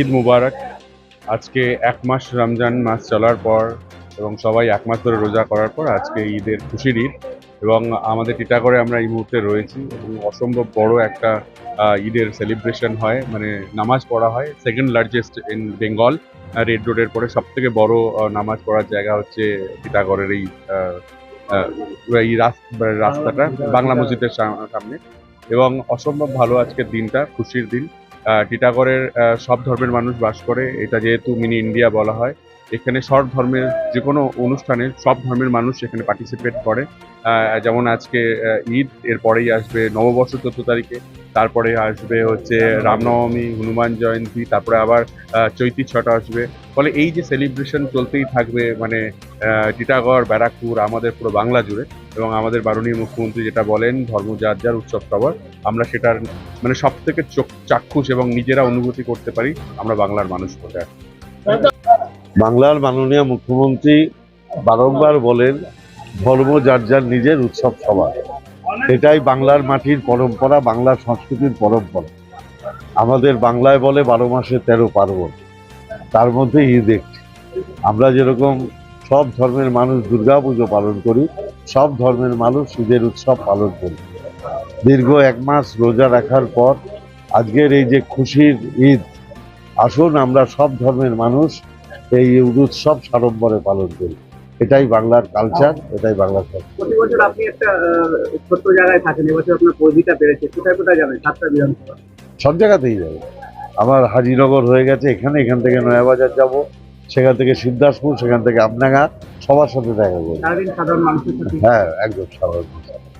ঈদ মুবারক। আজকে এক মাস রমজান মাস চলার পর এবং সবাই এক মাস ধরে রোজা করার পর আজকে ঈদের খুশির ঈদ এবং আমাদের টিটাগড়ে আমরা এই মুহূর্তে রয়েছি এবং অসম্ভব বড় একটা ঈদের সেলিব্রেশন হয়। মানে নামাজ পড়া হয়। Second largest in Bengal red রোডের পরে সব থেকে বড় নামাজ পড়ার জায়গা হচ্ছে টিটাগড়ের এই এই রাস্তাটা, বাংলা মসজিদের সামনে। এবং অসম্ভব ভালো আজকের দিনটা, খুশির দিন। টিটাগড়ের সব ধর্মের মানুষ বাস করে। এটা যেহেতু মিনি ইন্ডিয়া বলা হয়। এখানে সব ধর্মের যে কোনো অনুষ্ঠানে সব ধর্মের মানুষ এখানে পার্টিসিপেট করে যেমন আজকে ঈদ এরপরেই আসবে নববর্ষ চোদ্দ তারিখে, তারপরে আসবে হচ্ছে রামনবমী, হনুমান জয়ন্তী, তারপরে আবার চৈতি ছটা আসবে ফলে এই যে সেলিব্রেশন চলতেই থাকবে মানে টিটাগড় ব্যারাকপুর, আমাদের পুরো বাংলা জুড়ে, এবং আমাদের মাননীয় মুখ্যমন্ত্রী যেটা বলেন ধর্ম যার যার উৎসব সবার, আমরা সেটার মানে সব থেকে চোখ চাক্ষুষ এবং নিজেরা অনুভূতি করতে পারি, আমরা বাংলার মানুষ বলে আর কি। বাংলার মাননীয় মুখ্যমন্ত্রী বারংবার বলেন, ধর্ম যার যার নিজের উৎসব সবার। এটাই বাংলার মাটির পরম্পরা, বাংলার সংস্কৃতির পরম্পরা। আমাদের বাংলায় বলে বারো মাসে তেরো পার্বণ। তার মধ্যে ঈদ একটি। আমরা যেরকম সব ধর্মের মানুষ দুর্গা পুজো পালন করি, সব ধর্মের মানুষ ঈদের উৎসব পালন করি। দীর্ঘ এক মাস রোজা রাখার পর আজকের এই যে খুশির ঈদ, আসুন আমরা সব ধর্মের মানুষ এই উৎসব সাড়ম্বরে পালন করি। এটাই বাংলার কালচার এটাই বাংলার প্রতি বছর আপনি একটা ছোট্ট জায়গায় থাকেন এবছর আপনার পরিধিটা বেড়েছে। কোথায় কোথায় যাবেন? সাতটা বিধানসভা। সব জায়গাতেই যাবে। আমার হাজিনগর হয়ে গেছে এখানে এখান থেকে নয়াবাজার যাব সেখান থেকে সিদ্ধাসপুর সেখান থেকে আমনাগা সবার সাথে দেখা করব। সাধারণ হ্যাঁ একদম স্বাভাবিক